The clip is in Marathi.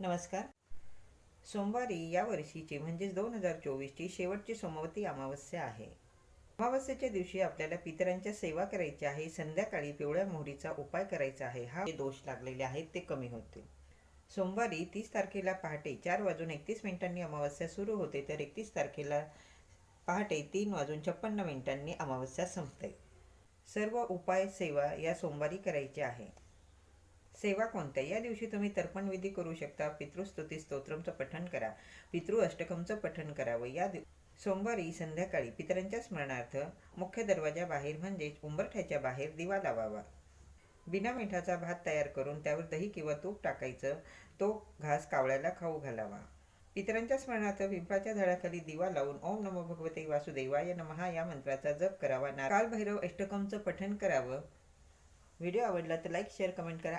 नमस्कार. सोमवारी या वर्षीची म्हणजेच दोन हजार चोवीसची शेवटची सोमवती अमावस्या आहे. अमावस्येच्या दिवशी आपल्याला पितरांच्या सेवा करायची आहे संध्याकाळी पिवळ्या मोहरीचा उपाय करायचा आहे हा जे दोष लागलेले आहेत ते कमी होतील सोमवारी तीस तारखेला पहाटे चार वाजून एकतीस मिनिटांनी अमावस्या सुरू होते तर एकतीस तारखेला पहाटे तीन वाजून छप्पन्न मिनिटांनी अमावस्या संपते. सर्व उपाय सेवा या सोमवारी करायची आहे. सेवा कोणत्या या दिवशी तुम्ही तर्पण विधी करू शकता. पितृस्तुती स्तोत्रमचं पठण करा. पितृ अष्टकमचं पठण करावं. या दिव सोमवारी संध्याकाळी पितरांच्या स्मरणार्थ मुख्य दरवाजा बाहेर म्हणजेच उंबरठ्याच्या बाहेर दिवा लावावा. बिना मिठाचा भात तयार करून त्यावर दही किंवा तूप टाकायचं. तो घास कावळ्याला खाऊ घालावा. पितरांच्या स्मरणार्थ पिंपळाच्या झाडाखाली दिवा लावून ओम नमो भगवते वासुदेवाय नमहा या मंत्राचा जप करावा. काल भैरव अष्टकमचं पठण करावं. व्हिडिओ आवडला तर लाईक शेअर कमेंट करा.